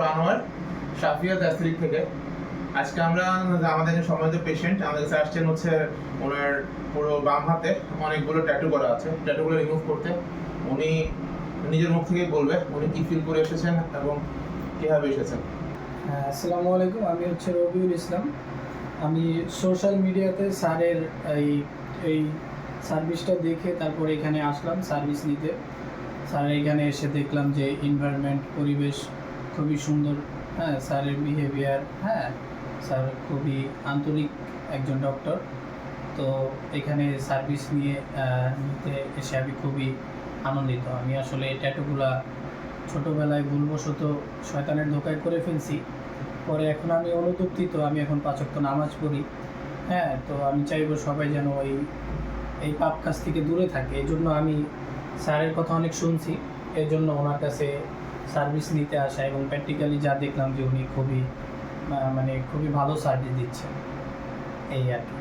আনোয়ার সাফিয়া থেকে। আজকে আমরা আমাদের পেশেন্ট আমাদের কাছে আসছেন হচ্ছে ওনার পুরো বাম হাতে। অনেকগুলো ট্যাটু করা আছে। ট্যাটুগুলো রিমুভ করতে। উনি নিজের মুখ বলবে উনি কি ফিল করে এসেছেন এবং কীভাবে এসেছেন। হ্যাঁ, আসসালামু আলাইকুম। আমি হচ্ছে রবিউল ইসলাম। আমি সোশ্যাল মিডিয়াতে স্যারের এই এই সার্ভিসটা দেখে তারপর এখানে আসলাম সার্ভিস নিতে। স্যারের এখানে এসে দেখলাম যে এনভায়রনমেন্ট পরিবেশ খুবই সুন্দর হ্যাঁ স্যারের বিহেভিয়ার হ্যাঁ স্যার খুবই আন্তরিক একজন ডক্টর তো এখানে সার্ভিস নিয়ে নিতে এসে আমি খুবই আনন্দিত। আমি আসলে এই ট্যাটুগুলা ছোটোবেলায় ভুলবশত শয়তানের ধোকায় করে ফেলছি। পরে এখন আমি অনুদুপ্তিত আমি এখন পাঁচক্ত নামাজ পড়ি। হ্যাঁ তো আমি চাইব সবাই যেন এই এই পাপ কাজ থেকে দূরে থাকে। এই জন্য আমি স্যারের কথা অনেক শুনছি। এর জন্য ওনার কাছে সার্ভিস নিতে আসা এবং প্র্যাকটিক্যালি যা দেখলাম যে উনি খুবই মানে খুবই ভালো সার্ভিস দিচ্ছেন এই আর কি।